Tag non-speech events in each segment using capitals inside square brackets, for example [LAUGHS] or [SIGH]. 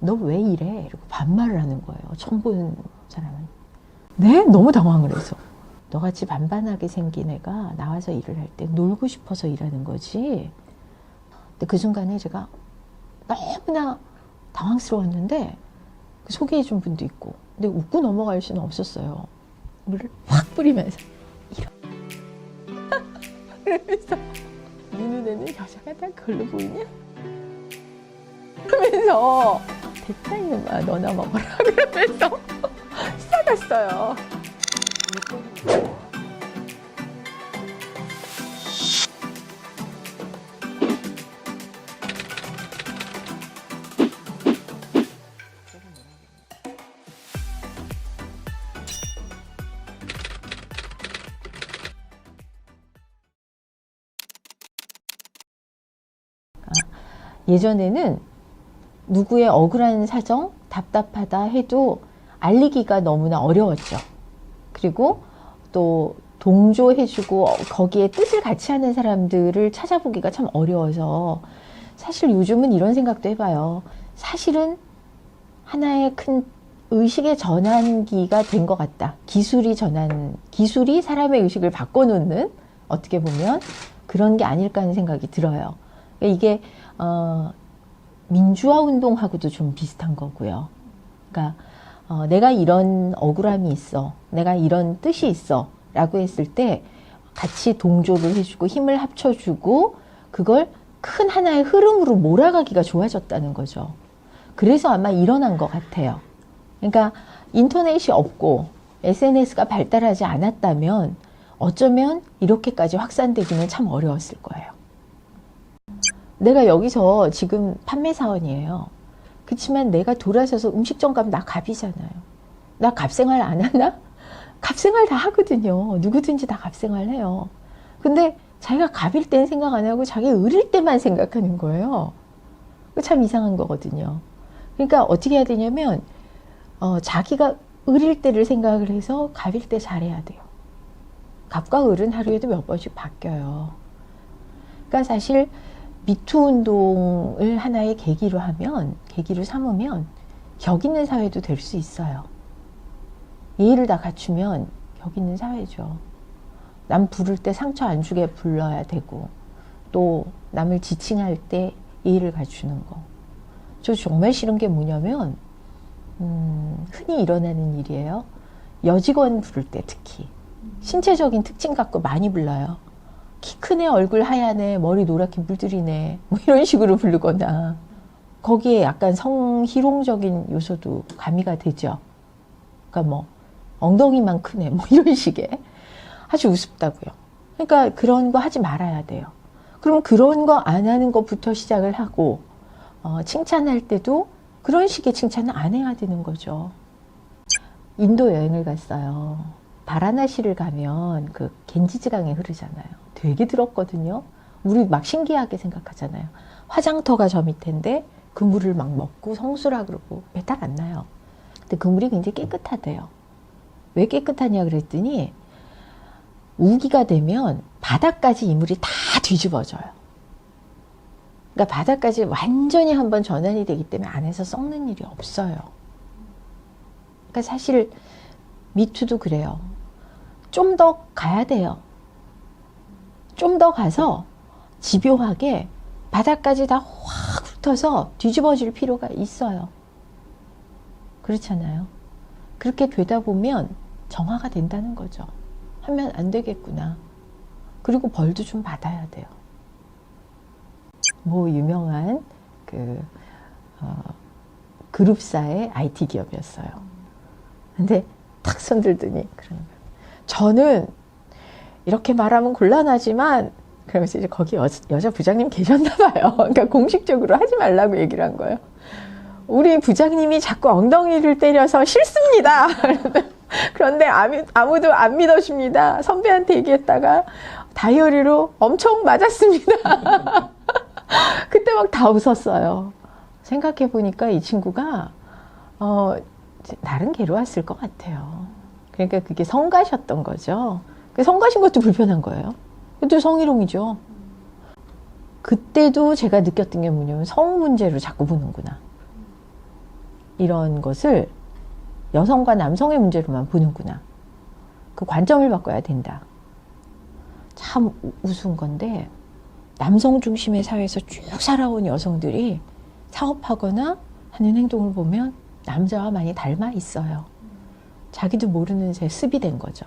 너 왜 이래? 이러고 반말을 하는 거예요. 처음 보는 사람은. 네? 너무 당황을 해서. 너같이 반반하게 생긴 애가 나와서 일을 할 때 놀고 싶어서 일하는 거지. 근데 그 순간에 제가 너무나 당황스러웠는데 그 소개해 준 분도 있고 근데 웃고 넘어갈 수는 없었어요. 물을 확 뿌리면서 이런 [LAUGHS] 그러면서 네 눈에는 여자가 다 그걸로 보이냐? 그러면서 됐다 이놈아 너나 먹어라 그러면서 [LAUGHS] 싸갔어요. 예전에는 누구의 억울한 사정, 답답하다 해도 알리기가 너무나 어려웠죠. 그리고 또 동조해주고 거기에 뜻을 같이 하는 사람들을 찾아보기가 참 어려워서 사실 요즘은 이런 생각도 해봐요. 사실은 하나의 큰 의식의 전환기가 된 것 같다. 기술이 전환, 기술이 사람의 의식을 바꿔놓는 어떻게 보면 그런 게 아닐까 하는 생각이 들어요. 이게 어, 민주화 운동하고도 좀 비슷한 거고요. 그러니까 어, 내가 이런 억울함이 있어, 내가 이런 뜻이 있어라고 했을 때 같이 동조를 해주고 힘을 합쳐주고 그걸 큰 하나의 흐름으로 몰아가기가 좋아졌다는 거죠. 그래서 아마 일어난 것 같아요. 그러니까 인터넷이 없고 SNS가 발달하지 않았다면 어쩌면 이렇게까지 확산되기는 참 어려웠을 거예요. 내가 여기서 지금 판매 사원이에요. 그렇지만 내가 돌아서서 음식점 가면 나 갑이잖아요. 나 갑생활 안 하나? [LAUGHS] 갑생활 다 하거든요. 누구든지 다 갑생활 해요. 근데 자기가 갑일 땐 생각 안 하고 자기 을일 때만 생각하는 거예요. 참 이상한 거거든요. 그러니까 어떻게 해야 되냐면 어, 자기가 을일 때를 생각을 해서 갑일 때 잘해야 돼요. 갑과 을은 하루에도 몇 번씩 바뀌어요. 그러니까 사실 미투 운동을 하나의 계기로 하면, 계기로 삼으면 격 있는 사회도 될 수 있어요. 예의를 다 갖추면 격 있는 사회죠. 남 부를 때 상처 안 주게 불러야 되고, 또 남을 지칭할 때 예의를 갖추는 거. 저 정말 싫은 게 뭐냐면, 음, 흔히 일어나는 일이에요. 여직원 부를 때 특히. 신체적인 특징 갖고 많이 불러요. 키 크네, 얼굴 하얗네, 머리 노랗게 물들이네, 뭐 이런 식으로 부르거나, 거기에 약간 성희롱적인 요소도 가미가 되죠. 그러니까 뭐, 엉덩이만 크네, 뭐 이런 [LAUGHS] 식의. 아주 우습다고요. 그러니까 그런 거 하지 말아야 돼요. 그럼 그런 거 안 하는 것부터 시작을 하고, 어, 칭찬할 때도 그런 식의 칭찬은 안 해야 되는 거죠. 인도 여행을 갔어요. 바라나시를 가면 그 겐지즈강이 흐르잖아요. 되게 들었거든요. 우리 막 신기하게 생각하잖아요. 화장터가 저 밑인데 그 물을 막 먹고 성수라 그러고 배탈 안 나요. 근데 그 물이 굉장히 깨끗하대요. 왜 깨끗하냐 그랬더니 우기가 되면 바닥까지 이 물이 다 뒤집어져요. 그러니까 바닥까지 완전히 한번 전환이 되기 때문에 안에서 썩는 일이 없어요. 그러니까 사실 미투도 그래요. 좀 더 가야 돼요. 좀 더 가서 집요하게 바닥까지 다 확 훑어서 뒤집어질 필요가 있어요. 그렇잖아요. 그렇게 되다 보면 정화가 된다는 거죠. 하면 안 되겠구나. 그리고 벌도 좀 받아야 돼요. 뭐 유명한 그 어, 그룹사의 IT 기업이었어요. 근데 탁 손들더니 그러는 거예요. 저는 이렇게 말하면 곤란하지만 그러면서 이제 거기 여, 여자 부장님 계셨나 봐요. [LAUGHS] 그러니까 공식적으로 하지 말라고 얘기를 한 거예요. 우리 부장님이 자꾸 엉덩이를 때려서 싫습니다. [LAUGHS] 그런데 아무, 아무도 안 믿어줍니다. 선배한테 얘기했다가 다이어리로 엄청 맞았습니다. [LAUGHS] 그때 막 다 웃었어요. 생각해 보니까 이 친구가 어, 개로 왔을 것 같아요. 그러니까 그게 성가셨던 거죠. 그 성가신 것도 불편한 거예요. 그것도 성희롱이죠. 그때도 제가 느꼈던 게 뭐냐면 성 문제로 자꾸 보는구나. 이런 것을 여성과 남성의 문제로만 보는구나. 그 관점을 바꿔야 된다. 참 우- 우스운 건데 남성 중심의 사회에서 쭉 살아온 여성들이 사업하거나 하는 행동을 보면 남자와 많이 닮아 있어요. 자기도 모르는 새 습이 된 거죠.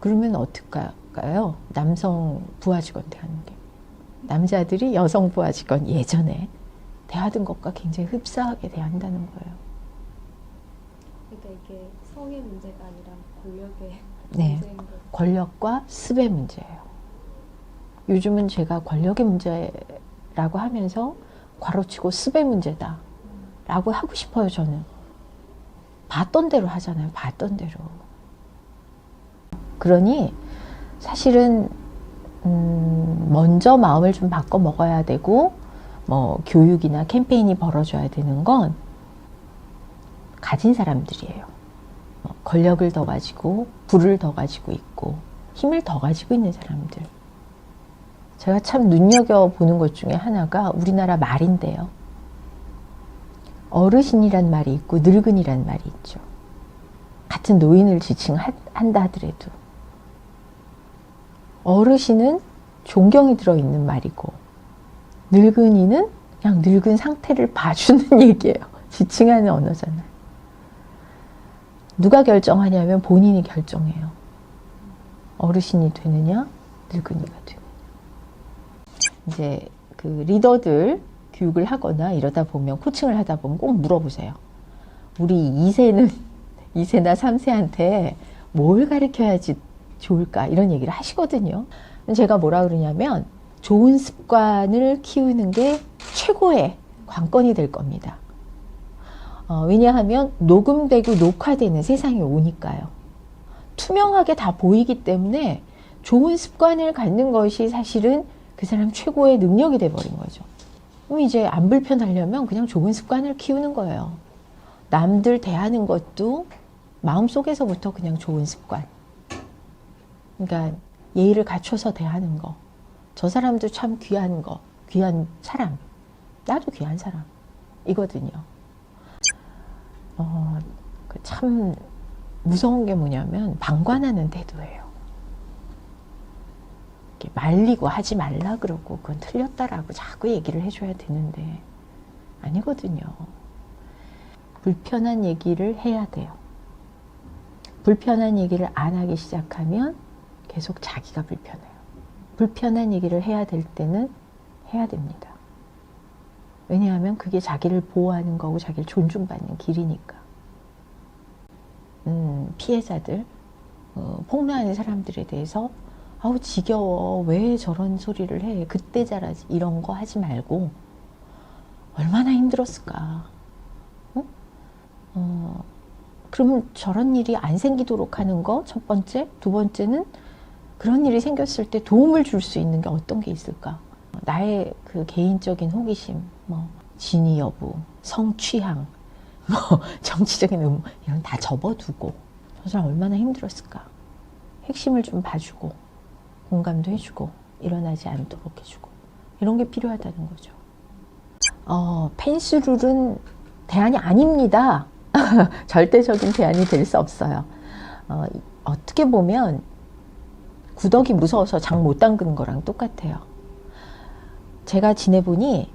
그러면 어떨까요? 남성 부하 직원 대하는 게. 남자들이 여성 부하 직원 예전에 대하던 것과 굉장히 흡사하게 대한다는 거예요. 그러니까 이게 성의 문제가 아니라 권력의 네. 권력과 습의 문제예요. 요즘은 제가 권력의 문제라고 하면서 괄호치고 습의 문제다. 라고 하고 싶어요, 저는. 봤던 대로 하잖아요, 봤던 대로. 그러니 사실은, 음, 먼저 마음을 좀 바꿔 먹어야 되고, 뭐, 교육이나 캠페인이 벌어져야 되는 건 가진 사람들이에요. 어, 권력을 더 가지고 부를 더 가지고 있고 힘을 더 가지고 있는 사람들. 제가 참 눈여겨 보는 것 중에 하나가 우리나라 말인데요. 어르신이란 말이 있고 늙은이란 말이 있죠. 같은 노인을 지칭한다 하더라도 어르신은 존경이 들어있는 말이고 늙은이는 그냥 늙은 상태를 봐주는 [LAUGHS] 얘기예요. 지칭하는 언어잖아요. 누가 결정하냐면 본인이 결정해요. 어르신이 되느냐, 늙은이가 되느냐. 이제 그 리더들 교육을 하거나 이러다 보면 코칭을 하다 보면 꼭 물어보세요. 우리 2세는 2세나 [LAUGHS] 3세한테 뭘 가르쳐야지 좋을까 이런 얘기를 하시거든요. 제가 뭐라 그러냐면 좋은 습관을 키우는 게 최고의 관건이 될 겁니다. 어, 왜냐하면 녹음되고 녹화되는 세상이 오니까요. 투명하게 다 보이기 때문에 좋은 습관을 갖는 것이 사실은 그 사람 최고의 능력이 돼버린 거죠. 그럼 이제 안 불편하려면 그냥 좋은 습관을 키우는 거예요. 남들 대하는 것도 마음속에서부터 그냥 좋은 습관. 그러니까 예의를 갖춰서 대하는 거. 저 사람도 참 귀한 거, 귀한 사람. 나도 귀한 사람. 이거든요. 어, 그참 무서운 게 뭐냐면 방관하는 태도예요. 말리고 하지 말라 그러고 그건 틀렸다라고 자꾸 얘기를 해줘야 되는데 아니거든요. 불편한 얘기를 해야 돼요. 불편한 얘기를 안 하기 시작하면 계속 자기가 불편해요. 불편한 얘기를 해야 될 때는 해야 됩니다. 왜냐하면 그게 자기를 보호하는 거고 자기를 존중받는 길이니까. 음, 피해자들, 어, 폭로하는 사람들에 대해서 아우 지겨워. 왜 저런 소리를 해? 그때 잘하지. 이런 거 하지 말고 얼마나 힘들었을까? 어? 어, 그러면 저런 일이 안 생기도록 하는 거 첫 번째? 두 번째는 그런 일이 생겼을 때 도움을 줄 수 있는 게 어떤 게 있을까? 나의 그 개인적인 호기심 뭐 진위 여부 성취향 [LAUGHS] 뭐 정치적인 의무 이런 다 접어두고 저 사람 얼마나 힘들었을까? 핵심을 좀 봐주고 공감도 해주고 일어나지 않도록 해주고 이런 게 필요하다는 거죠. 어, 펜스룰은 대안이 아닙니다. [LAUGHS] 절대적인 대안이 될 수 없어요. 어, 어떻게 보면 구덕이 무서워서 장 못 담그는 거랑 똑같아요. 제가 지내보니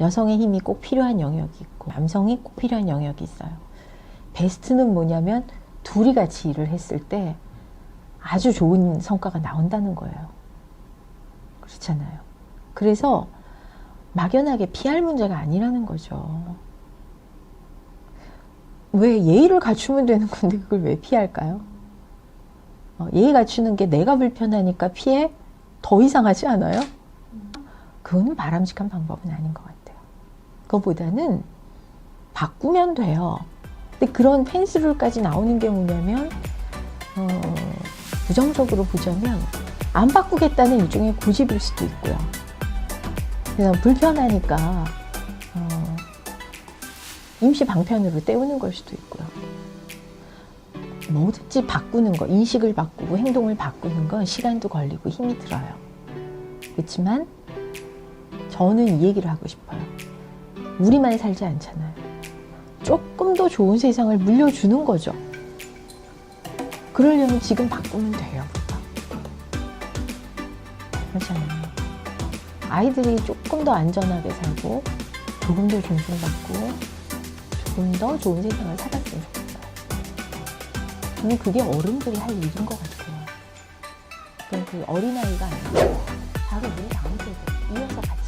여성의 힘이 꼭 필요한 영역이 있고 남성이 꼭 필요한 영역이 있어요. 베스트는 뭐냐면 둘이 같이 일을 했을 때 아주 좋은 성과가 나온다는 거예요. 그렇잖아요. 그래서 막연하게 피할 문제가 아니라는 거죠. 왜 예의를 갖추면 되는 건데 그걸 왜 피할까요? 어, 예의 갖추는 게 내가 불편하니까 피해 더 이상하지 않아요? 그거는 바람직한 방법은 아닌 것 같아요. 그거보다는 바꾸면 돼요. 근데 그런 펜스룰까지 나오는 게 뭐냐면 어, 부정적으로 보자면 안 바꾸겠다는 일종의 고집일 수도 있고요. 그냥 불편하니까 어, 임시 방편으로 때우는 걸 수도 있고요. 뭐든지 바꾸는 거, 인식을 바꾸고 행동을 바꾸는 건 시간도 걸리고 힘이 들어요. 그렇지만 저는 이 얘기를 하고 싶어요. 우리만 살지 않잖아요. 조금 더 좋은 세상을 물려주는 거죠. 그러려면 지금 바꾸면 돼요. 그렇잖아요. 아이들이 조금 더 안전하게 살고, 조금 더 존중받고, 조금 더 좋은 세상을 살았으면 좋겠어요. 저는 그게 어른들이 할 일인 것 같아요. 그건 그 어린아이가 아니라 바로 우리 다음 세대.